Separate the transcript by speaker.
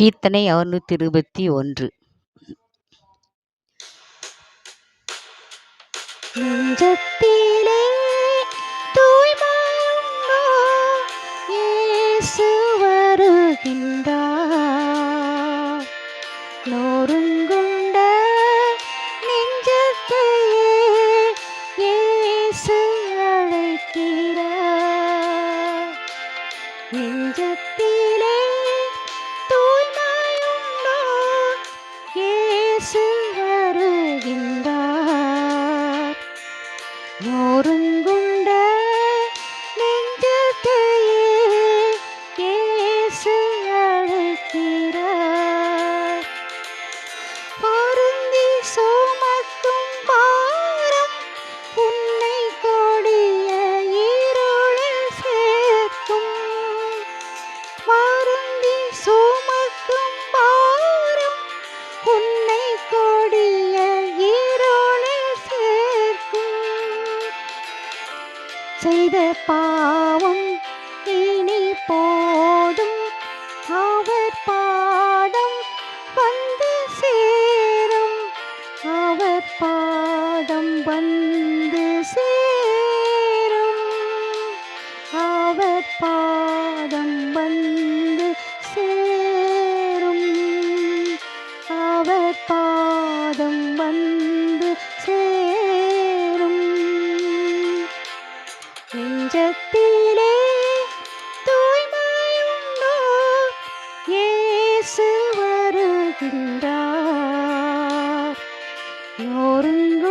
Speaker 1: கீர்த்தனை அறுநூற்றி இருபத்தி ஒன்று.
Speaker 2: நெஞ்சத்திலே தூய்மையுண்டோ இயேசு வருகின்றார். நொறுங்குண்ட நெஞ்சத்தையே இயேசு அழைக்கிறார். நெஞ்சத்திலே நொறுங்குண்ட நெஞ்சத்தையே செய்த பாவம் இனி போதும். அவர் பாடம் வந்து சேரும். அவர் பாடம் வந்து சேரும். அவர் பாடம் வந்து சேரும். அவர் பாதம் வந்து நெஞ்சத்திலே தூய்மையுண்டோ ஏசு வருகின்றார். நோருங்கோ